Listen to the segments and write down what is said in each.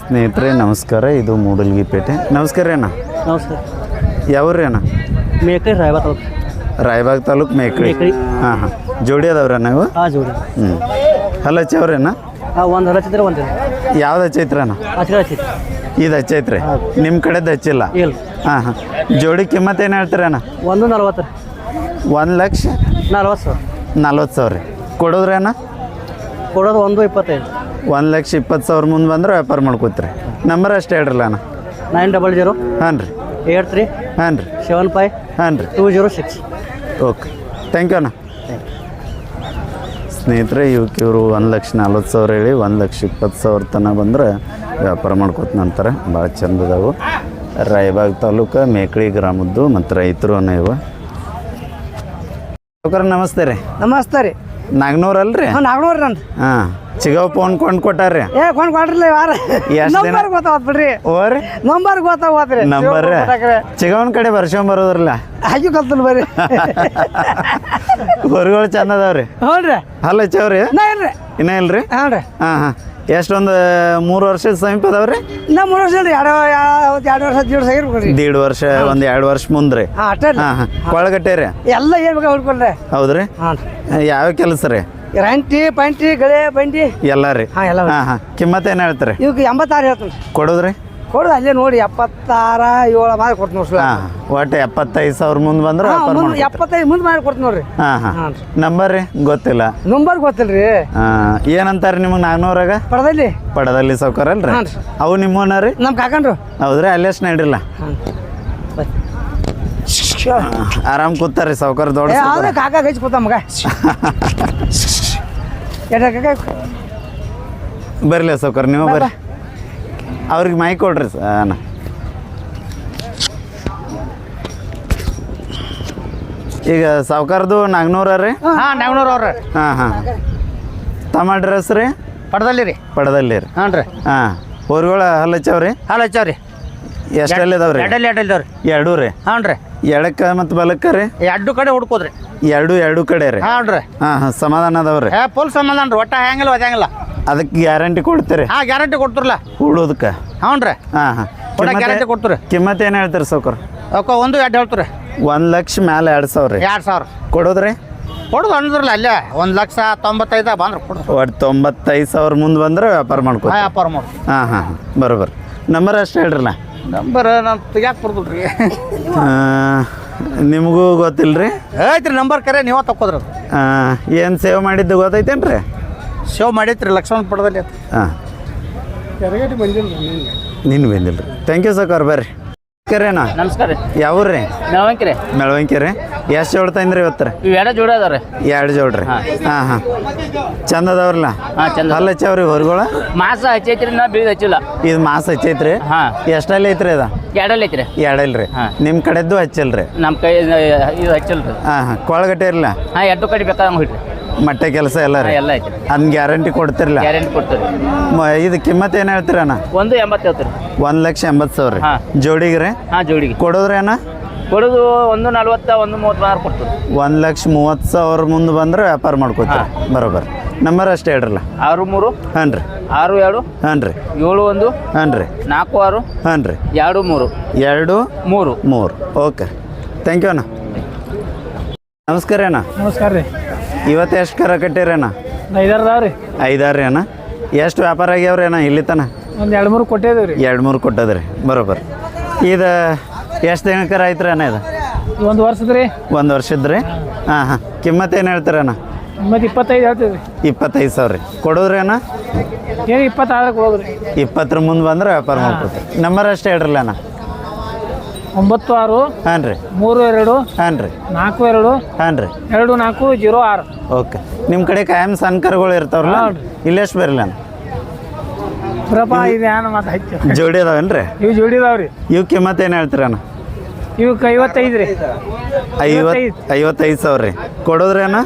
ಸ್ನೇಹಿತರೆ ನಮಸ್ಕಾರ. ಇದು ಮೂಡಲ್ಗಿಪೇಟೆ ನಮಸ್ಕಾರ ಅಣ್ಣ. ನಮಸ್ಕಾರ. ಯಾವ್ರಿ ಅಣ್ಣ? ಮೇಕೈ ರಾಯಬಾಗ್ ತಾಲೂಕು. ರಾಯಬಾಗ್ ತಾಲೂಕ್ ಮೇಕಳಿ ಮೇಕಳಿ. ಹಾಂ ಹಾಂ. ಜೋಡಿ ಅದಾವ್ರ ಇವು? ಹಾಂ ಜೋಡಿ. ಹ್ಞೂ ಹಲ್ಲ ಹಚ್ಚವ್ರಿ ಅಣ್ಣ? ಹಾಂ ಒಂದು ಹಚ್ಚಿದ್ರೆ ಒಂದು ಯಾವ್ದು ಹಚ್ಚೈತ್ರಿ ಅಣ್ಣ? ಹಚ್ಚಿದ್ರೆ ಹಚ್ಚಿತ್ತು ಇದು ಹಚ್ಚೈತ್ರಿ. ನಿಮ್ಮ ಕಡೆದು ಹಚ್ಚಿಲ್ಲ? ಇಲ್ಲ. ಹಾಂ ಹಾಂ. ಜೋಡಿ ಕಿಮ್ಮತ್ತು ಏನು ಹೇಳ್ತೀರಿ ಅಣ್ಣ? ಒಂದು ನಲ್ವತ್ತು ರೀ. ಒಂದು ಲಕ್ಷ ನಲ್ವತ್ತು ಸಾವಿರ. ನಲ್ವತ್ತು ಸಾವಿರ ರೀ. ಕೊಡೋದ್ರಿ ಅಣ್ಣ? ಕೊಡೋದು ಒಂದು ಇಪ್ಪತ್ತೈದು. ಒಂದು ಲಕ್ಷ ಇಪ್ಪತ್ತು ಸಾವಿರ ಮುಂದೆ ಬಂದ್ರೆ ವ್ಯಾಪಾರ ಮಾಡ್ಕೋತೀರಿ. ನಂಬರ್ ಅಷ್ಟೇ ಹೇಳ್ರಲ್ಲ ಅಣ್ಣ. ನೈನ್ ಡಬಲ್ ಜೀರೋ ಹಾಂ ರೀ. ಏಟ್ ತ್ರೀ ಹಾಂ ರೀ. ಸೆವೆನ್ ಫೈವ್ ಹಾಂ ರೀ. Two zero six okay thank you ಅಣ್ಣ. ಸ್ನೇಹಿತರೆ ಇವಕ್ಕೆ ಇವರು ಒಂದು ಲಕ್ಷ ನಲ್ವತ್ತು ಸಾವಿರ ಹೇಳಿ ಒಂದು ಲಕ್ಷ ಇಪ್ಪತ್ತು ಸಾವಿರ ತನಕ ಬಂದರೆ ವ್ಯಾಪಾರ ಮಾಡ್ಕೋತ ನಂತರ ಭಾಳ ಚಂದ ಅದಾವು. ರಾಯಬಾಗ್ ತಾಲೂಕು ಮೇಕಳಿ ಗ್ರಾಮದ್ದು ಮತ್ತು ರೈತರು ಅನ್ನೋ ಇವ. ನಮಸ್ತೆ ರೀ. ನಮಸ್ತೆ ರೀ. ನಾಗ್ನೂರ್ ಅಲ್ರಿ? ಹಾಂ ನಾಗ್ನೂರು ನನ್ ಹಾಂ ಚಿಗವ್ ಫೋನ್ ಕೊಂಡ್ ಕೊಟ್ಟಾರ್ರಿ. ಏ ಕೊಂಡು ಕೊಡ್ರಲ್ಲ ಯಾರ? ಎಷ್ಟ್ ದಿನ? ನಂಬರ್ ಗೊತ್ತಾವತ್ ಬಿಡ್ರಿ. ಓರಿ ನಂಬರ್ ಗೊತ್ತಾವತ್ರಿ ನಂಬರ್ ಚಿಗವನ್ ಕಡೆ ಬರ್ಸ್ಕೊಂಬರೋದ್ರಲ್ಲ ಹಾಕಿ ಕಲ್ತಲ್ ಬರ್ರಿ. ಹೊರಗಳು ಚಂದ ಅದಾವ್ರಿ. ಹ್ಞೂ ರೀ ಹಲ್ಲ ಹಚ್ಚವ್ರಿ? ನಾ ಇಲ್ರಿ. ಇನ್ನ ಇಲ್ರಿ? ಹಾಂ ರೀ. ಹಾಂ ಹಾಂ. ಎಷ್ಟೊಂದು ಮೂರು ವರ್ಷದ ಸಮೀಪ ಅದಾವ ರೀ ನಾ ಮೂರು ವರ್ಷ ಎರಡು ಎರಡು ವರ್ಷ ದೀಡ್ ವರ್ಷ ಆಗಿರ್ಬೇಕ್ರಿ. ದೀಡ್ ವರ್ಷ ಒಂದು ಎರಡು ವರ್ಷ ಮುಂದ್ರಿ. ಹಾಂ ಅಷ್ಟೇ ರೀ ಹಾಂ ಹಾಂ. ಕೊಳಗಟ್ಟೆ ರೀ? ಎಲ್ಲ ಏನ್ಬೇಕು ಬೇಕಾ ಹುಡ್ಕೊಳ್ರಿ ಹೌದ್ರಿ? ಹಾಂ. ರೀ ಯಾವ ಕೆಲಸ ರೀ? ರಂಟಿ ಪಂಟಿ ಗಳೆ ಬಂಡಿ ಎಲ್ಲ ರೀ? ಹಾಂ ಎಲ್ಲ ಹಾಂ ಹಾಂ. ಕಿಮ್ಮತ್ತು ಏನು ಹೇಳ್ತೀರಿ? ಇವಕ್ಕೆ ಎಂಬತ್ತಾರು ಹೇಳ್ತೀನಿ ಕೊಡೋದ್ರಿ? ಕೊಡುದು ಅಲ್ಲೇ ನೋಡಿ ಎಪ್ಪತ್ತಾರ ಏಳು ಮಾಡಿ ಕೊಡ್ತೀನಿ ನೋಡಿ ಹಾಂ ಒಟ್ಟು ಎಪ್ಪತ್ತೈದು ಸಾವಿರ ಮುಂದೆ ಬಂದ್ರೆ ವ್ಯಾಪಾರ ಮುಂದೆ ಮಾಡ್ಕೊತೀರಿ. ಎಪ್ಪತ್ತೈದು ಮುಂದೆ ಮಾಡಿ ಕೊಡ್ತೀನಿ ನೋಡ್ರಿ. ಹಾಂ ಹಾಂ. ನಂಬರ್ ರೀ. ಗೊತ್ತಿಲ್ಲ. ನಂಬರ್ ಗೊತ್ತಿಲ್ರಿ. ಹಾಂ ಏನಂತಾರೆ ನಿಮಗೆ ನಾನ್ನೂರಾಗ ಪಡದಲ್ಲಿ. ಪಡದಲ್ಲಿ ಸೌಕರ್ ಅಲ್ರಿ? ಹಾಂ ರೀ. ಅವು ನಿಮ್ಮನ ರೀ? ನಮ್ಮ ಕಾಕಂಡ್ರು ಹೌದ್ರಿ ಅಲ್ಲೇ ನಡಿಲ್ಲ ಹಾಂ ಆರಾಮ್ ಕೂತಾರ್ರಿ ಸೌಕರ್ ದೊಡ್ಡ ಏ ಕಾಕ ಗಚ್ಚಿ ಕೂತ ಮಗ. ಎಡ ಕಾಕ. ಬರ್ಲಿ ಸೌಕರ್ ನೀವು ಬರ್ರಿ. ಅವ್ರಿಗೆ ಮೈ ಕೊಡ್ರಿ ಸರ್ ಈಗ ಸಾವ್ಕಾರ್ದು ನಾಗ್ನೂರ ರೀ ಹಾಂ ನಾಗ್ನೂರು ಅವ್ರ ಹಾಂ ಹಾಂ. ತಮ್ಮ ಅಡ್ರೆಸ್ ರೀ? ಪಡದಲ್ಲಿ ರೀ. ಪಡದಲ್ಲಿ ರೀ. ಹಾಂ ರೀ? ಹಾಂ ಊರುಗಳ ಹಲ್ಲಚ್ಚವ್ರಿ ಹಾಲು ಹಚ್ಚಾವ್ರಿ ಎಷ್ಟೆಲ್ಲ ಇದಾವ್ರಿ ಎಡಲ್ಲಿ ಎಡಲ್ಲಿ ರೀ. ಎರಡೂ ರೀ. ಹಾಂ ರೀ ಎಡಕ್ಕೆ ಮತ್ತು ಬಲಕ್ಕೆ ರೀ? ಎರಡು ಕಡೆ ಹುಡ್ಕೋದ್ರಿ. ಎರಡು ಎರಡು ಕಡೆ ರೀ. ಹಾಂ ರೀ ಹಾಂ ಹಾಂ ಸಮಾಧಾನ ಅದಾವ್ರಿ ಏ ಫುಲ್ ಸಮಾಧಾನ ರೀ. ಒಟ್ಟ ಹ್ಯಾಂಗಿಲ್ಲ ಒದ್ಯಾಂಗಿಲ್ಲ. ಅದಕ್ಕೆ ಗ್ಯಾರಂಟಿ ಕೊಡ್ತೀರಿ? ಹಾ ಗ್ಯಾರಂಟಿ ಕೊಡ್ತಿರಲ್ಲ ಉಳೋದಕ್ಕೆ ಹ್ಞೂ ರೀ ಹಾಂ. ಹಾಂ ಗ್ಯಾರಂಟಿ ಕೊಡ್ತೀರಿ ಕಿಮ್ಮತ್ತು ಏನು ಹೇಳ್ತೀರಿ ಸೌಕರ್ ಅಕ್ಕ ಒಂದು ಎರಡು ಹೇಳ್ತೀರಿ ಒಂದು ಲಕ್ಷ ಮೇಲೆ ಎರಡು ಸಾವಿರ. ರೀ ಎರಡು ಸಾವಿರ. ಕೊಡೋದ್ರಿ? ಕೊಡೋದು ಅಂದ್ರಲ್ಲ ಅಲ್ಲೇ ಒಂದು ಲಕ್ಷ ತೊಂಬತ್ತೈದು ಬಂದ್ರೆ ಕೊಡ್ತಾರೆ ಒಟ್ಟು ತೊಂಬತ್ತೈದು ಸಾವಿರ ಮುಂದೆ ಬಂದ್ರೆ ವ್ಯಾಪಾರ ಮಾಡ್ಕೊ ಹಾಂ ವ್ಯಾಪಾರ ಮಾಡಿ ಹಾಂ ಹಾಂ ಹಾಂ. ಬರೋಬರ್. ನಂಬರ್ ಅಷ್ಟು ಹೇಳ್ರಲ್ಲ? ನಂಬರ್ ನಾನು ತೆಗ್ಯಾಕೆ ಬರ್ದಿಲ್ರಿ. ನಿಮಗೂ ಗೊತ್ತಿಲ್ಲ ರೀ ಐತ್ರಿ ನಂಬರ್ ಕರೆ ನೀವೇ ತಕ್ಕೋದ್ರಿ ಏನು ಸೇವ್ ಮಾಡಿದ್ದು ಗೊತ್ತೈತೇನು ರೀ ಸೇವ್ ಮಾಡೈತ್ರಿ ಲಕ್ಷ್ಮಣ ಪಡದಲ್ಲಿ ಹಾಂ. ನೀನು ಬಂದಿಲ್ಲ ರೀ ಥ್ಯಾಂಕ್ ಯು ಸರ್ ಬರ್ರಿ. ಕರೇನಾ ನಮಸ್ಕಾರ ರೀ. ಯಾವ ರೀ? ಮೆಳವಂಕಿ ರೀ. ಮೆಳವಂಕಿ ರೀ. ಎಷ್ಟು ಜೋಡ್ ತಂದ್ರಿ ಇವತ್ತು ರೀ? ಜೋಡ ಅದಾವ ರೀ ಎರಡು ಜೋಡ್ರಿ ಹಾಂ. ಹಾಂ ಹಾಂ. ಚಂದ ಅದಾವ್ರಲ್ಲ? ಹಾಂ ಚಂದ ಅಲ್ಲ ಹಚ್ಚವ್ರಿ ಹೊರಗಳ? ಮಾಸ ಹಚ್ಚೈತ್ರಿ ನಾ ಬೀಳ್ ಹಚ್ಚಿಲ್ಲ. ಇದು ಮಾಸ ಹಚ್ಚೈತ್ರಿ? ಹಾಂ. ಎಷ್ಟಲ್ಲಿ ಐತ್ರಿ ಅದ? ಎರಡಲ್ಲಿ ಐತ್ರಿ. ಎರಡಲ್ರಿ ಹಾಂ. ನಿಮ್ಮ ಕಡೆದ್ದು ಹಚ್ಚಲ್ರಿ? ನಮ್ಮ ಕೈ ಇದು ಹಚ್ಚಲ್ರಿ. ಹಾಂ ಹಾಂ. ಕೊಳಗಟ್ಟೆ ಇರಲ್ಲ ಹಾಂ ಎರಡು ಕಡೆ ಬೇಕಾದಂಗೆ ಹೋಯ್ರಿ ಮಟ್ಟೆ ಕೆಲಸ ಎಲ್ಲ ಅದ್ ರೀ ಎಲ್ಲ ಗ್ಯಾರಂಟಿ ಕೊಡ್ತಿರಲ್ಲ ಗ್ಯಾರಂಟಿ ಕೊಡ್ತೀರಿ ಮ- ಇದು ಕಿಮ್ಮತ್ ಏನು ಹೇಳ್ತೀರಣ್ಣ ಒಂದು ಎಂಬತ್ತು ಹೇಳ್ತೀರಿ ಒಂದು ಲಕ್ಷ ಎಂಬತ್ತು ಸಾವಿರ ರೀ? ಹಾಂ. ಜೋಡಿಗೆ ರೀ? ಹಾಂ ಜೋಡಿಗೆ. ಕೊಡೋದ್ರಿ ಅಣ್ಣ? ಕೊಡೋದು ಒಂದು ನಲ್ವತ್ತ ಒಂದು ಮೂವತ್ತು ಮಾರು ಕೊಡ್ತೀರಿ ಒಂದು ಲಕ್ಷ ಮೂವತ್ತು ಸಾವಿರ ಮುಂದೆ ಬಂದ್ರೆ ವ್ಯಾಪಾರ ಮಾಡ್ಕೋತೀರಿ? ಬರೋಬರ್. ನಂಬರ್ ಅಷ್ಟೇ ಹೇಳ್ರಲ್ಲ? ಆರು ಮೂರು. ಹಾಂ ರೀ. ಆರು ಎರಡು ಹಾಂ ರೀ. ಏಳು ಒಂದು. ಹಾಂ ರೀ. ನಾಲ್ಕು ಆರು. ಹಾಂ ರೀ. ಎರಡು ಮೂರು. ಎರಡು ಮೂರು. ಮೂರು. ಓಕೆ ಥ್ಯಾಂಕ್ ಯು ಅಣ್ಣ. ನಮಸ್ಕಾರ ಅಣ್ಣ. ನಮಸ್ಕಾರ ರೀ. ಇವತ್ತು ಎಷ್ಟು ಕರ ಕಟ್ಟಿರೇನಾದ್ರಿ ಐದಾರು ರೀ ಐದಾರು ಅಣ್ಣ. ಎಷ್ಟು ವ್ಯಾಪಾರ ಆಗ್ಯಾವ್ರಿ ಅಣ್ಣ ಇಲ್ಲಿ ತನ? ಒಂದು ಎರಡು ಮೂರು ಕೊಟ್ಟಿದ್ದೀವಿ ರೀ ಎರಡು ಮೂರು ಕೊಟ್ಟದ್ರಿ. ಬರೋಬರ್. ಇದು ಎಷ್ಟು ದಿನಕರ ಐತ್ರಿ ಅಣ್ಣ ಇದು? ಒಂದು ವರ್ಷದ ರೀ ಒಂದು ವರ್ಷದ ರೀ ಹಾಂ ಹಾಂ. ಕಿಮ್ಮತ್ತು ಏನು ಹೇಳ್ತೀರ ಅಣ್ಣ? ಮತ್ತು ಇಪ್ಪತ್ತೈದು ಹೇಳ್ತೀವಿ ಇಪ್ಪತ್ತೈದು ಸಾವಿರ. ರೀ ಕೊಡೋದ್ರಿ ಅಣ್ಣ? ಏನು ಇಪ್ಪತ್ತಾರು ಕೊಡೋದ್ರಿ. ಇಪ್ಪತ್ತರ ಮುಂದೆ ಬಂದ್ರೆ ವ್ಯಾಪಾರ ಮಾಡ್ಕೊತೀರಿ ನಂಬರ್ ಅಷ್ಟೇ ಹೇಳ್ರಲ್ಲ ಅಣ್ಣ. ಒಂಬತ್ತು ಆರು ಹಾಂ ರೀ. ಮೂರು ಎರಡು ಹಾಂ ರೀ. ನಾಲ್ಕು ಎರಡು ಹಾಂ ರೀ. ಎರಡು ನಾಲ್ಕು ಜೀರೋ ಆರು. ಓಕೆ. ನಿಮ್ಮ ಕಡೆ ಕಾಯಂ ಸನ್ಕರ್ಗಳು ಕರುಗಳು ಇರ್ತಾವ್ರಲ್ಲ ಇಲ್ಲೆಷ್ಟು ಬರಲ್ಲ ಬರಪ್ಪ ಇದು ಏನು ಮತ್ತೆ ಹಚ್ಚಿ. ಜೋಡಿ ಅದಾವೇನು ರೀ? ಇವು ಜೋಡಿ ರೀ. ಇವು ಕಿಮ್ಮತ್ತು ಏನು ಹೇಳ್ತೀರ ಅಣ್ಣ ಇವಕ್ಕೆ ಐವತ್ತೈದು ರೀ. ಐವತ್ತು ಐವತ್ತೈದು. ಸಾವಿರ ರೀ. ಕೊಡೋದ್ರೇನ?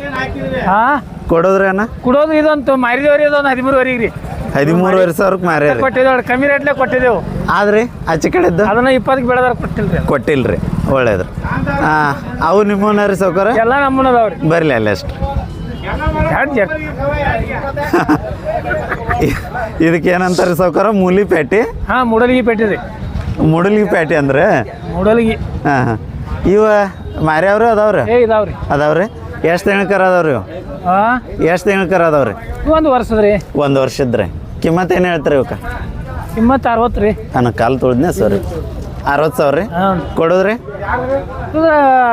ಹಾಂ? ಕೊಡೋದ್ರೇನ? ಅಣ್ಣ ಕೊಡೋದು ಇದೊಂದು ಮಾರಿದವ್ರಿ ಇದೊಂದು ಹದಿಮೂರುವರೆಗೆ ರೀ. ಹದಿಮೂರುವರೆ ಸಾವಿರಕ್ಕೆ ಮಾರ್ಯಾರ. ಕೊಟ್ಟಿದ್ದೇವೆ ಕಮ್ಮಿ ರೇಟ್ಲೆ ಕೊಟ್ಟಿದ್ದೆವು. ಆದ್ರೆ ಆಚೆ ಕಡೆದ್ದು? ಅದನ್ನ ಇಪ್ಪತ್ತಕ್ಕೆ ಬೆಳೆದಾರ ಕೊಟ್ಟಿಲ್ಲ ರೀ ಕೊಟ್ಟಿಲ್ಲ ರೀ ಒಳ್ಳೇದು. ಹಾಂ ಅವು ನಿಮ್ಮನ್ನ ರೀ ಸೌಕರ? ಎಲ್ಲ ನಮ್ಮನ್ನ ಅದಾವ ರೀ ಬರಲಿ ಅಲ್ಲ ಅಷ್ಟು. ಇದಕ್ಕೆ ಏನಂತಾರೆ ಸಾವ್ಕಾರ ಮೂಲಿ ಪೇಟೆ? ಹಾಂ ಮೂಡಲಿಗಿ ಪೇಟೆ ರೀ. ಮೂಡಲಿಗಿ ಪೇಟೆ ಅಂದ್ರೆ? ಮೂಡಲಿಗಿ. ಹಾಂ ಹಾಂ. ಇವ ಮಾರ್ಯಾವ್ರಿ ಅದಾವ್ರಿ? ಏ ಇದಾವ್ರಿ. ಅದಾವ್ರಿ? ಎಷ್ಟು ತಿಂಗ್ಳಕರ ಅದಾವ್ರಿ ಎಷ್ಟು ಹಾಂ ಎಷ್ಟು ತಿಂಗ್ಳಕರ ಅದಾವ್ರಿ? ಒಂದು ವರ್ಷದ್ರಿ. ಒಂದು ವರ್ಷದ್ರಿ. ಕಿಮ್ಮತ್ ಏನು ಹೇಳ್ತಾರೆ ಇವಕ್ಕೆ? ಕಿಮ್ಮತ್ ಅರವತ್ತು ರೀ. ನಾನು ಕಾಲು ತೊಳೆದ್ನೆ? ಸರಿ. ಅರವತ್ತು ಸಾವಿರ ರೀ? ಹಾಂ ಕೊಡೋದ್ರಿ? ಐವತ್ತು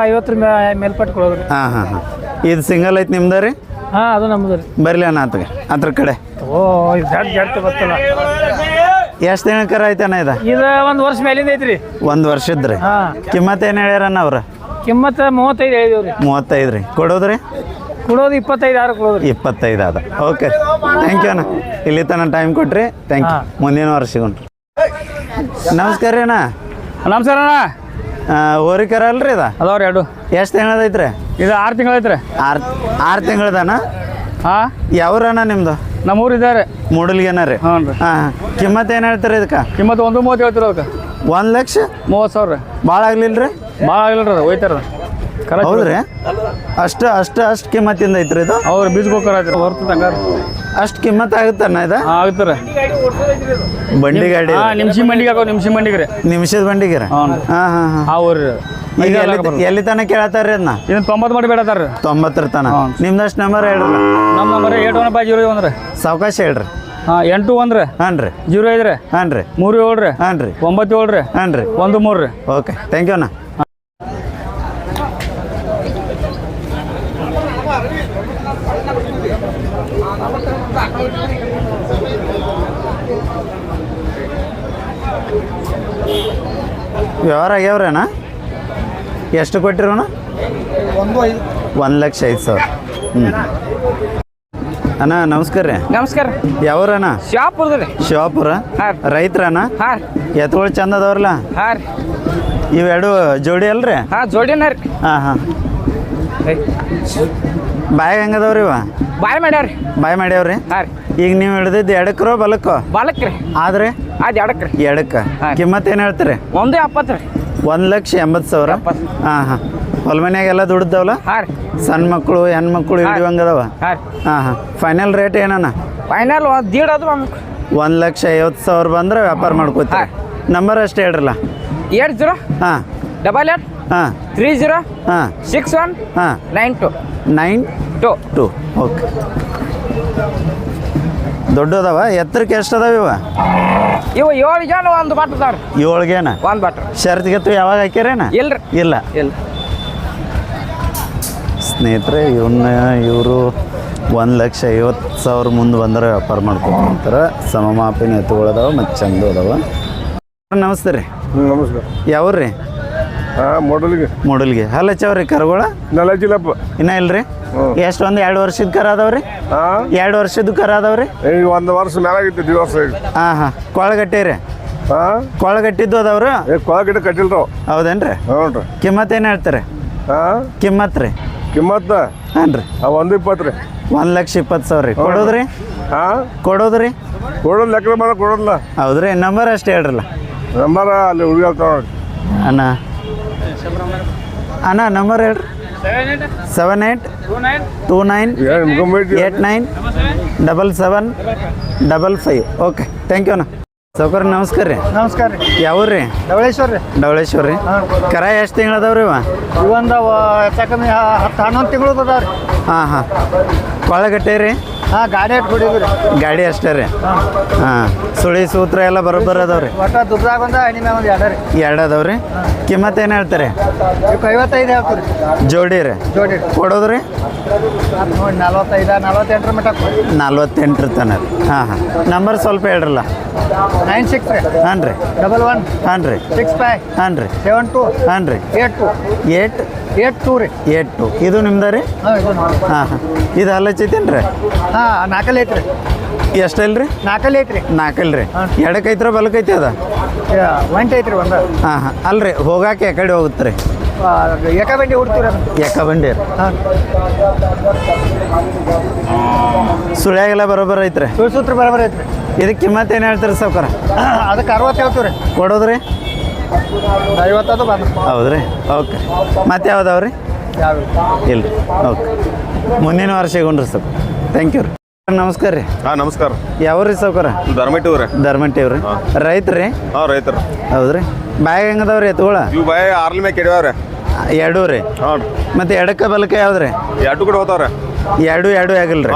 ಐವತ್ತರ ಮೇಲ್ಪಟ್ಟು ಕೊಡೋದ್ರಿ. ಹಾಂ ಹಾಂ ಹಾಂ. ಇದು ಸಿಂಗಲ್ ಐತೆ ನಿಮ್ದು ರೀ? ಹಾಂ ಅದು ನಮ್ದು ರೀ. ಬರಲಿ ಅಣ್ಣ ಆತಗೆ. ಅದ್ರ ಕಡೆ. ಓ ಇದು ಜಡ್ ಜಡ್ ಗೊತ್ತಲ್ಲ ಎಷ್ಟು ದಿನಕರ ಐತಣ್ಣ ಇದು? ಇದು ಒಂದು ವರ್ಷ ಮೇಲಿಂದ ಐತ್ರಿ. ಒಂದು ವರ್ಷದ ರೀ. ಹಾಂ. ಕಿಮ್ಮತ್ ಏನು ಹೇಳ್ಯಾರಣ್ಣ ಅವ್ರು? ಕಿಮ್ಮತ್ ಮೂವತ್ತೈದು ಹೇಳಿದೀವಿ ರೀ ಮೂವತ್ತೈದು ರೀ. ಕೊಡೋದ್ರಿ? ಕೊಡೋದು ಇಪ್ಪತ್ತೈದು ಆರು ಕೊಡೋದು ಇಪ್ಪತ್ತೈದು ಅದ ಓಕೆ ಥ್ಯಾಂಕ್ ಯು ಅಣ್ಣ. ಇಲ್ಲಿ ತನಕ ಟೈಮ್ ಕೊಟ್ರಿ. Thank you. ಮುಂದಿನ ವರ್ಷ ಸಿಗೋಣ್ರಿ. ನಮಸ್ಕಾರ ರೀ ಅಣ್ಣ. ನಮಸ್ಕಾರ ಅಣ್ಣ. ಹೋರಿಕರ ಅಲ್ರಿ ಇದ? ಅದಾವ್ರಿ ಎರಡು. ಎಷ್ಟು ತಿಂಗಳದೈತ್ರಿ ಇದು ಆರು ತಿಂಗಳು ಐತ್ರಿ. ಆರು ಆರು ತಿಂಗಳದಣ್ಣ ಹಾಂ. ಯಾವ್ರಣ್ಣ ನಿಮ್ಮದು ನಮ್ಮೂರು ಇದ್ದಾರೆ. ಮೂಡಲ್ಗೆನ ರೀ. ಹ್ಞೂ ರೀ. ಹಾಂ ಹಾಂ. ಕಿಮ್ಮತ್ ಏನು ಹೇಳ್ತೀರಿ ಇದಕ್ಕೆ? ಕಿಮ್ಮತ್ತು ಒಂದು ಮೂವತ್ತು ಹೇಳ್ತೀರ ಅದಕ್ಕೆ? ಒಂದು ಲಕ್ಷ? ಮೂವತ್ತು ಸಾವಿರ ರೀ. ಭಾಳ ಆಗ್ಲಿಲ್ಲ ರೀ ಭಾಳ ಆಗಲಿಲ್ಲ ರೀ ಹೌದ್ರಿ? ಅಷ್ಟ ಅಷ್ಟ ಅಷ್ಟು ಕಿಮ್ಮತ್ತಿಂದ ಐತ್ರಿ ಇದು? ಅವ್ರು ಬೀಜ ಗೋಕರ ಐತ್ರಿ ಹೊರ್ತದ ಹಂಗಾರ ಅಷ್ಟು ಕಿಮ್ಮತ್ ಆಗುತ್ತಣ್ಣ ಇದು? ಹಾಂ ಆಗುತ್ತೆ ಬಂಡಿ ಗಾಡಿ ನಿಮ್ಸಿ ಮಂಡಿಗೆ ಹಾಕೋ ನಿಮ್ಸಿ ಮಂಡಿಗೆ ರೀ. ನಿಮಿಷದ ಬಂಡಿಗೆ ರೀ? ಹಾಂ ಹಾಂ ಹಾಂ ಆ ಊರು. ರೀ ಈಗ ಎಲ್ಲಿ ಎಲ್ಲಿ ತನಕ ಕೇಳತ್ತಾರ್ರಿ ಅದನ್ನ ಇದನ್ನ ತೊಂಬತ್ತು ಮಾಡಿ ಬೇಡತ್ತಾರ ತೊಂಬತ್ತರ ತನ. ನಿಮ್ದಷ್ಟು ನಂಬರ್ ಹೇಳ್ರಿ. ನಮ್ಮ number eight one five zero ಒಂದು ರೀ ಸಾವಕಾಶ ಹೇಳ್ರಿ. ಹಾಂ ಎಂಟು ಒಂದು ರೀ ಹಾಂ ರೀ ಜೀರೋ ಐದ್ರೆ. ಹಾನ್ರಿ. ಮೂರು ಏಳ್ರಿ. ರೀ ಹಾಂ ರೀ ಒಂಬತ್ತು ಏಳು ರೀ ಹಾಂ ರೀ ಒಂದು ಮೂರು ರೀ ಓಕೆ. ಥ್ಯಾಂಕ್ ಯು ಅಣ್ಣ. ವ್ಯವಹಾರ ಆಗ್ಯಾವ್ರಣ್ಣ ಎಷ್ಟು ಕೊಟ್ಟಿರೋಣ ಒಂದು ಲಕ್ಷ ಐದು ಸಾವಿರ. ಹ್ಞೂ ಅಣ್ಣ ನಮಸ್ಕಾರ ರೀ. ನಮಸ್ಕಾರ ಯಾವ್ರಣ್ಣ? ಶಿವಪುರ ರೀ. ಶಿವಾಪುರ ಹಾಂ. ರೈತ್ರಣ್ಣ? ಹಾಂ ರೀ. ಎತ್ತುಗಳು ಚಂದ ಅದಾವ್ರಲ್ಲ? ಹಾಂ ರೀ. ಇವೆರಡು ಜೋಡಿ ಅಲ್ರಿ? ಹಾಂ ಜೋಡಿನ ರೀ. ಹಾಂ ಹಾಂ. ಬಾಯಾಗ ಹೆಂಗದವ್ರಿ ಇವ? ಬಾಯ್ ಮಾಡ್ಯಾವ್ರಿ ರೀ. ಬಾಯ್ ಮಾಡ್ಯಾವ್ರಿ ಹಾಂ ರೀ. ಈಗ ನೀವು ಹಿಡ್ದಿದ್ದು ಎಡಕ್ರೋ ಬಲಕ್ಕೋ? ಬಲಕ ರೀ. ಆದ್ರೆ? ಅದು ರೀ. ಎಡಕ್ಕೆ. ಹಾಂ. ಕಿಮ್ಮತ್ ಏನು ಹೇಳ್ತೀರಿ? ಒಂದೇ ಎಪ್ಪತ್ತು ರೀ. ಒಂದು ಲಕ್ಷ ಎಂಬತ್ತು ಸಾವಿರ. ಹಾಂ ಹಾಂ ಹೊಲ ಮನ್ಯಾಗೆಲ್ಲ ದುಡ್ದವಲ್ಲ ಸಣ್ಣ ಮಕ್ಕಳು ಹೆಣ್ಮಕ್ಳು ಹಿಡಿಯುವಂಗದವ? ಹಾಂ ಹಾಂ ಹಾಂ ಫೈನಲ್ ರೇಟ್ ಏನನ ಫೈನಲ್ ಒಂದು ದೀಡ್ ಅದು ಒಂದು. ಲಕ್ಷ ಐವತ್ತು ಸಾವಿರ ಬಂದ್ರೆ ವ್ಯಾಪಾರ ಮಾಡ್ಕೋತೀರಿ. ನಂಬರ್ ಅಷ್ಟೇ ಹೇಳ್ರಲ್ಲ? Eight zero? ಹಾಂ. ಡಬಲ್ ಏಟ್ ಹಾಂ. Three zero? ಹಾಂ. ಸಿಕ್ಸ್ ಒನ್ ಹಾಂ. Nine two nine two two okay ದೊಡ್ಡದವ? ಎತ್ತರಕ್ಕೆ ಎಷ್ಟು ಅದಾವ ಇವ? ಇವು ಏಳು ಜನ ಒಂದು ಬಟ್ ಏಳು ಏಳ್ಗೇನ ಒಂದು ಬಟ್ ಶರ್ತ್ಗೆತ್ತು ಯಾವಾಗ ಹಾಕ್ಯಾರೇನ ಇಲ್ರಿ. ಇಲ್ಲ. ಇಲ್ಲ. ಸ್ನೇಹಿತರೆ ಇವನ್ನ ಇವರು ಒಂದು ಲಕ್ಷ ಐವತ್ತು ಸಾವಿರ ಮುಂದೆ ಬಂದ್ರೆ ವ್ಯಾಪಾರ ಮಾಡ್ಕೊಂತಾರೆ. ಸಮಮಾಪಿನ ಎತ್ತುಗಳದಾವ ಮತ್ತು ಚಂದ ಅದಾವ. ನಮಸ್ತೆ ರೀ. ನಮಸ್ಕಾರ. ಯಾವ್ರಿ ಮಾಡಲ್ಗೆ ಮೊಡಲ್ಗೆ ಹಲ್ಲ ಹಚ್ಚವ್ರಿ ಕರುಗಳ? ನಲಜಿಲಪ್ಪ ಇನ್ನ ಇಲ್ರಿ? ಎಷ್ಟು ಒಂದು ಎರಡು ವರ್ಷದ ಕರ ಅದಾವ್ರಿ? ಎರಡು ವರ್ಷದ ಕರ ಅದಾವ್ರಿ? ಒಂದ್ ವರ್ಷ ಮೇಲಾಗಿತ್ತು ದಿವಸ ಹಾಂ ಹಾಂ. ಕೊಳಗಟ್ಟಿ ರೀ. ಹಾಂ? ಕೊಳಗಟ್ಟಿದ್ದು ಅದಾವ್ರಿ? ಕೊಳಗಟ್ಟೆ ಕಟ್ಟಿಲ್ತಾವ ಹೌದೇನ್ರಿ? ಹ್ಞೂ ರೀ ಕಿಮ್ಮತ್ ಏನು ಹೇಳ್ತಾರೆ? ಹಾಂ? ಕಿಮ್ಮತ್ ರೀ. ಕಿಮ್ಮತ್ತ? ಹಾಂ ರೀ? ಒಂದು ಇಪ್ಪತ್ತು ರೀ. ಒಂದು ಲಕ್ಷ ಇಪ್ಪತ್ತು ಸಾವಿರ ರೀ. ಕೊಡೋದ್ರಿ? ಹಾಂ? ಕೊಡೋದ್ರಿ? ಕೊಡೋದು ಲೆಕ್ಕ ಮಾಡೋ ಕೊಡೋದಿಲ್ಲ. ಹೌದ್ರಿ? ನಂಬರ್ ಅಷ್ಟೇ ಹೇಳ್ರಲ್ಲ. ನಂಬರ್ ಅಲ್ಲಿ ಹುಡುಗ ಅಣ್ಣ ಅಣ್ಣ ನಂಬರ್ ಹೇಳ್ರಿ. Seven eight two nine eight nine double seven double five okay thank you ಅಣ್ಣ. ಸೌಕರ್ ನಮಸ್ಕಾರ ರೀ. ನಮಸ್ಕಾರ ರೀ. ಯಾವ್ರಿ ಡವಳೇಶ್ವರ ರೀ. ಡವಳೇಶ್ವರ ರೀ. ಕರ ಎಷ್ಟು ತಿಂಗಳು ಅದಾವ್ರಿ ಇವ ಒಂದು ಹೆಚ್ಚಕಮ್ಮಿ ಹತ್ತು ಹನ್ನೊಂದು ತಿಂಗಳು ಅದಾವ ರೀ. ಹಾಂ ಹಾಂ. ಕೊಳಗಟ್ಟೆ ರೀ? ಹಾಂ ಗಾಡಿ ಇಟ್ಟು ಹೊಡಿದ್ವಿ ರೀ ಗಾಡಿ ಅಷ್ಟೇ ರೀ. ಹಾಂ. ಸುಳಿ ಸೂತ್ರ ಎಲ್ಲ ಬರೋಬ್ಬರ ಅದಾವ್ರಿ ಒಟ್ಟ ದುಡ್ದಾಗ ಒಂದು ಹಣ್ಣಿನ ಒಂದು ಎರಡು ರೀ. ಎರಡು ಅದಾವ್ರಿ ಕಿಮ್ಮತ್ ಏನು ಹೇಳ್ತಾರೆ? ಇವಕ್ಕೆ ಐವತ್ತೈದು ಹೇಳ್ತೀರಿ. ಜೋಡಿ ರೀ. ಜೋಡಿ ರೀ. ಕೊಡೋದ್ರಿ? ಅದು ನೋಡಿ ನಲ್ವತ್ತೈದು ನಲ್ವತ್ತೆಂಟರ ಮಟ್ಟ ನಲ್ವತ್ತೆಂಟರ ತನ ರೀ. ಹಾಂ ಹಾಂ. ನಂಬರ್ ಸ್ವಲ್ಪ ಹೇಳ್ರಲ್ಲ. ನೈನ್ ಸಿಕ್ಸ್ ಹಾಂ ರೀ ಡಬಲ್ ಒನ್ ಹಾಂ ರೀ ಸಿಕ್ಸ್ ಫೈವ್ ಹಾಂ ರೀ ಸೆವೆನ್ ಟು ಹಾಂ ರೀ eight two eight eight two ರೀ. ಏಟ್ ಟು ಇದು ನಿಮ್ದು ರೀ? ಹಾಂ ಹಾಂ ಇದು ಹಲ್ಲಚ್ಚೈತೇನು ರೀ ಹಾಂ ನಾಲ್ಕಲ್ಲಿ ಐತ್ರಿ. ಎಷ್ಟಲ್ಲ ರೀ ನಾಲ್ಕಲ್ಲಿ ಐತ್ರಿ. ನಾಲ್ಕಲ್ಲ ರೀ. ಹಾಂ. ಎಡಕ್ಕೈತ್ರ ಬಲಕೈತಿ ಅದ? ಒಂಟು ಐತ್ರಿ ಒಂದು. ಹಾಂ ಹಾಂ. ಅಲ್ರಿ ಹೋಗಾಕೆ ಎಕಡೆ ಕಡೆ ಹೋಗುತ್ತೆ ರೀ ಏಕ ಬಂಡಿ ಹುಡ್ತೀವಿ ರೀ ಯಾಕ ಬಂಡಿ ಹಾಂ. ಸುಳ್ಯಾಗೆಲ್ಲ ಬರೋಬ್ಬರ ಐತ್ರಿ? ಸುಳ್ಸೂತ್ರ ಬರೋಬರ ಐತ್ರಿ. ಇದಕ್ಕೆ ಕಿಮ್ಮತ್ ಏನು ಹೇಳ್ತೀರಿ ಸಾವ್ಕಾರ? ಅದಕ್ಕೆ ಅರವತ್ತು ಹೇಳ್ತೀವಿ ರೀ ಕೊಡೋದ್ರಿ? ಐವತ್ತದು ಬಂದು. ಹೌದ್ರಿ? ಓಕೆ. ಮತ್ತೆ ರೀ ಯಾವ ಇಲ್ಲ ರೀ ಓಕೆ. ಮುಂದಿನ ವರ್ಷ ಸಿಗೋಣ್ರಿ ಸರ್ ಥ್ಯಾಂಕ್ ಯು ರೀ. ನಮಸ್ಕಾರ ರೀ. ಹಾಂ ನಮಸ್ಕಾರ. ಯಾವ್ರಿ ಸಾವ್ಕಾರ? ಧರ್ಮಟ್ಟಿ ಅವ್ರೆ ಧರ್ಮಟ್ಟಿ ಅವ್ರಿ ರೈತ್ರಿ? ಹಾಂ ರೈತರು. ಹೌದ್ರಿ. ಬ್ಯಾಗ್ ಹೆಂಗದವ್ರಿ ಎತ್ಕೊಳ ಇವು ಬಾಯ್ ಆರ್ಲಿ ಮೇಲೆ ಕೆಡವ್ರೆ ಎರಡು ರೀ ಹಾಂ. ಮತ್ತೆ ಎಡಕ್ಕೆ ಬಲಕ್ಕೆ ಯಾವ್ದ್ರಿ? ಎರಡು ಕೂಡ ಹೋಗ್ತಾವ್ರೆ ಎರಡು ಎರಡು ಆಗಿಲ್ರಿ.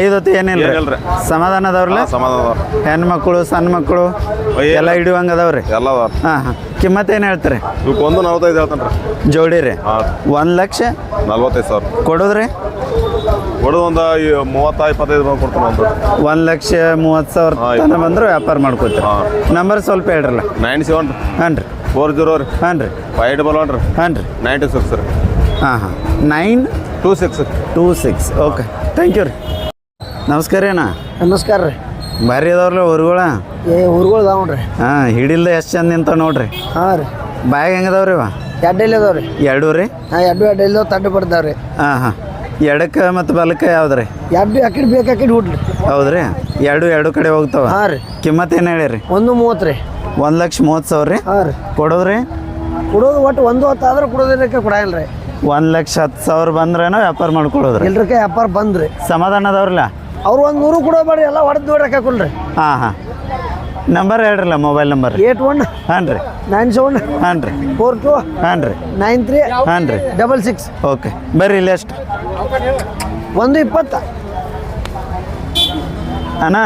ಐದು ಹೊತ್ತು ಏನಿಲ್ಲ. ಸಮಾಧಾನ ಅದಾವ್ರಲ್ಲ ಸಮಾಧಾನ ಮಕ್ಕಳು ಹೆಣ್ಮಕ್ಳು ಸಣ್ಣ ಮಕ್ಕಳು ಎಲ್ಲ ಹಿಡಿಯುವಂಗ ಅದಾವ್ರಿ ಹಾಂ ಕಿಮ್ಮತ್ ಏನು ಹೇಳ್ತಾರೆ? ಜೋಡಿರಿ ಒಂದು ನಲ್ವತ್ತೈದು ಹೇಳ್ತಾನೆ ಜೋಡಿ ರೀ ಒಂದು ಲಕ್ಷ? ನಲ್ವತ್ತೈದು ಸಾವಿರ. ಕೊಡೋದ್ರಿ? ಕೊಡೋದು ಒಂದು ಮೂವತ್ತ ಇಪ್ಪತ್ತೈದು ಬಂದು ಕೊಡ್ತಾನೆ ಒಂದು. ಒಂದು ಲಕ್ಷ ಮೂವತ್ತು ಸಾವಿರ ತನಕ ಬಂದ್ರೆ ವ್ಯಾಪಾರ ಮಾಡ್ಕೋತೀರಿ. ನಂಬರ್ ಸ್ವಲ್ಪ ಹೇಳ್ರಲ್ಲ. ನೈನ್ ಸೆವೆನ್ ಹಾಂ ರೀ. ಫೋರ್ ಜೀರೋ ರೀ. ಹಾಂ ರೀ. ಫೈವ್ ಡಬಲ್ ಒನ್ ರೀ. ಹಾಂ ರೀ. ನೈನ್ ಟು ಸಿಕ್ಸ್ ರೀ. ಹಾಂ ಹಾಂ. Nine two six two six. Okay. Thank you ರೀ. ನಮಸ್ಕಾರ ರೀ ಅಣ್ಣ. ನಮಸ್ಕಾರ ರೀ. ಭಾರಿ ಅದಾವ್ರಲ್ಲ ಊರುಗಳ? ಏ ಊರುಗಳು ಅದಾವ ನೋಡ್ರಿ. ಹಾಂ ಹಿಡಿಲ್ದ ಎಷ್ಟು ಚಂದ ನಿಂತಾವ ನೋಡ್ರಿ. ಹಾಂ ರೀ. ಬ್ಯಾಗ್ ಹೆಂಗದವ್ರಿ ಇವ? ಎರಡು ಎಲ್ಲಿ ಅದಾವ ರೀ. ಎರಡು ರೀ? ಹಾಂ ಎರಡು ಎರಡು ಎಲ್ಲಿ ತಡ್ಡು ಬರ್ತಾವ ರೀ. ಹಾಂ ಹಾಂ. ಎಡಕ್ಕೆ ಮತ್ತು ಬಲಕ್ಕೆ ಯಾವ್ದು ರೀ ಎರಡು ಯಾಕಿಡ್ ಬೇಕು ಯಾಕಿಡ್ ಹುಡ್ರಿ. ಹೌದ್ರಿ? ಎರಡು ಎರಡು ಕಡೆ ಹೋಗ್ತಾವ. ಹಾಂ ರೀ. ಕಿಮ್ಮತ್ ಏನು ಹೇಳಿರಿ? ಒಂದು ಮೂವತ್ತು ರೀ. ಒಂದು ಲಕ್ಷ ಮೂವತ್ತು ಸಾವಿರ ರೀ? ಹಾಂ ರೀ. ಕೊಡೋದ್ರಿ? ಕೊಡೋದು ಒಟ್ಟು ಒಂದು ಹೊತ್ತು ಆದ್ರೆ ಕೊಡೋದಿಲ್ಲಕ್ಕೆ ಕೊಡಲ್ಲ ರೀ ಒಂದು ಲಕ್ಷ ಹತ್ತು ಸಾವಿರ ಬಂದ್ರೇನೋ ವ್ಯಾಪಾರ ಮಾಡ್ಕೊಳ್ಳೋದ್ರಿ ಎಲ್ರಕ್ಕೆ ವ್ಯಾಪಾರ ಬಂದ್ರಿ. ಸಮಾಧಾನ ಅದಾವ್ರಲ್ಲ ಅವ್ರು ಒಂದು ನೂರು ಕೊಡೋಬೇಡ್ರಿ ಎಲ್ಲ ಹೊಡೆದು ನೋಡ್ರಿ ಹಾಕೊಳ್ರಿ ಹಾಂ ಹಾಂ. ನಂಬರ್ ಹೇಳ್ರಲ್ಲ ಮೊಬೈಲ್ ನಂಬರ್? ಏಟ್ ಒನ್ ಹಾಂ ರೀ. ನೈನ್ ಸೆವೆನ್ ಹಾಂ ರೀ. ಫೋರ್ ಟು ಹಾಂ ರೀ. ನೈನ್ ತ್ರೀ ಹಾನ್ ರೀ. Double six. ಓಕೆ. ಬರ್ರಿ ಇಲ್ಲಿ ಎಷ್ಟು ಒಂದು ಇಪ್ಪತ್ತ. ಅಣ್ಣ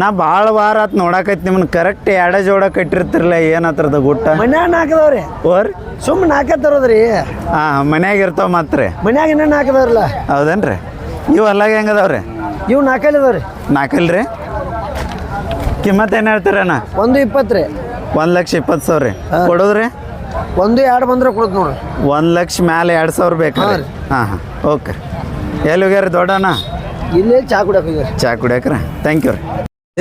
ನಾ ಭಾಳ ವಾರ ಆತು ನೋಡಾಕೈತಿ ನಿಮ್ಮನ್ನ ಕರೆಕ್ಟ್ ಎಡ ಜೋಡ ಕಟ್ಟಿರ್ತಿರಲ್ಲ ಏನತ್ರದ ಗುಟ್ಟ? ಮನ್ಯಾಗ ನಾಲ್ಕದವ್ರಿ ಓರ್ ಸುಮ್ಮನೆ ನಾಲ್ಕೇ ತರೋದ್ರಿ. ಹಾಂ ಮನ್ಯಾಗ ಇರ್ತಾವ ಮಾತ್ರ. ಮನ್ಯಾಗ ಇನ್ನೂ ನಾಲ್ಕದವ್ರಲ್ಲ ಹೌದೇನ್ರಿ? ಇವು ಅಲ್ಲಾಗ ಹೆಂಗದವ್ರಿ? ಇವು ನಾಲ್ಕಲ್ಲಿ ನಾಕಲ್ರಿ? ನಾಲ್ಕಲ್ರಿ ಕಿಮ್ಮತ್ ಏನು ಹೇಳ್ತೀರಣ್ಣ? ಒಂದು ಇಪ್ಪತ್ತು ರೀ. ಒಂದು ಲಕ್ಷ ಇಪ್ಪತ್ತು ಸಾವಿರ ರೀ. ಕೊಡೋದ್ರಿ? ಒಂದು ಎರಡು ಬಂದ್ರೆ ಕೊಡೋದು ನೋಡ್ರಿ. ಒಂದು ಲಕ್ಷ ಮ್ಯಾಲೆ ಎರಡು ಸಾವಿರ ಬೇಕಾ. ಹಾಂ ಹಾಂ ಓಕೆ ಎಲ್ಲಿ ಹೋಗ್ಯಾರ ದೊಡ್ಡಣ್ಣ? ಇಲ್ಲೇ ಚಾ ಕುಡಿಯೋಕೆ ಹೋಗ್ಯಾರ. ಚಾ ಕುಡಿಯಾಕ್ರ? ಥ್ಯಾಂಕ್ ಯು ರೀ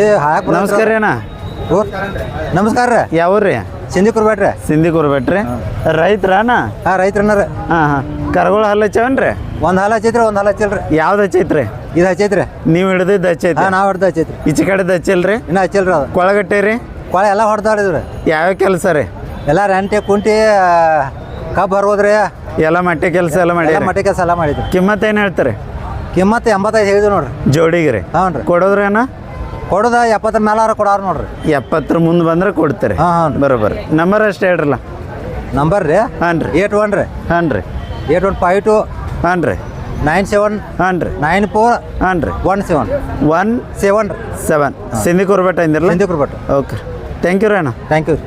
ಏ ಹಾಕ್ ನಮಸ್ಕಾರ ರೀ ಅಣ್ಣ. ನಮಸ್ಕಾರ ರೀ. ಯಾವ ರೀ? ಸಿಂಧಿ ಕುರ್ಬೇಡ್ರಿ ಸಿಂಧಿ ಕುರ್ಬೇಟ್ರಿ ರೈತರ ಅಣ್ಣ? ಹಾಂ ರೈತರನ್ನಾರ ಹಾಂ ಹಾಂ. ಕರಗೋಳ ಹಲ್ಲ ಹಚ್ಚವನ್ರಿ? ಒಂದು ಹಾಲು ಹಚ್ಚೈತ್ರಿ ಒಂದು ಹಾಲು ಹಚ್ಚಿಲ್ರಿ. ಯಾವ್ದು ಹಚ್ಚೈತ್ರಿ? ಇದು ಹಚ್ಚೈತ್ರಿ. ನೀವು ಹಿಡ್ದಿದ್ದು ಹಚ್ಚೈತಿ ನಾವು ಹೊಡೆದು ಹಚ್ಚೈತ್ರಿ. ಈಚೆ ಕಡೆದು ಹಚ್ಚಿಲ್ರಿ? ಇನ್ನೂ ಹಚ್ಚಿಲ್ರಿ ಅದು. ಕೊಳಗಟ್ಟೆ ರೀ? ಕೊಳ ಎಲ್ಲ ಹೊಡೆದಾಡಿದ್ರಿ ಯಾವ ಕೆಲಸ ರೀ? ಎಲ್ಲ ರಂಟೆ ಕುಂಟಿ ಕಬ್ಬು ಹರ್ಬೋದ್ರಿ ಎಲ್ಲ ಮಟ್ಟೆ ಕೆಲಸ ಎಲ್ಲ ಮಾಡಿ ಮಟ್ಟೆ ಕೆಲಸ ಎಲ್ಲ ಮಾಡಿದ್ರಿ. ಕಿಮ್ಮತ್ ಏನು ಹೇಳ್ತಾರೆ? ಕಿಮ್ಮತ್ತು ಎಂಬತ್ತೈದು ಹೇಳಿದ್ವಿ ನೋಡ್ರಿ. ಜೋಡಿಗೆ ರೀ. ಹ್ಞೂ ರೀ. ಕೊಡೋದ್ರೇನ ಕೊಡೋದ ಎಪ್ಪತ್ತರ ಮೇಲಾರ ಕೊಡಾರ ನೋಡ್ರಿ. ಎಪ್ಪತ್ತರ ಮುಂದೆ ಬಂದ್ರೆ ಕೊಡ್ತೀರಿ. ಹಾಂ, ಹಾಂ. ಬರೋಬ್ಬರ ನಂಬರ್ ಅಷ್ಟೇ ಹೇಳ್ರಲ್ಲ? ನಂಬರ್ ರೀ? ಹಾಂ ರೀ. ಏಟ್ ಒನ್ ರೀ. ಹಾಂ ರೀ. ಏಟ್ ಒನ್ ಫೈವ್ ಟು ಹಾಂ ರೀ. ನೈನ್ ಸೆವೆನ್ ಹಾಂ ರೀ. ನೈನ್ ಫೋರ್ ಹಾಂ ರೀ. One seven. One seven seven. Sindhikurbet ಇಂದಿರಲ್ಲ Sindhikurbet okay thank you ರೀ ಅಣ್ಣ. Thank you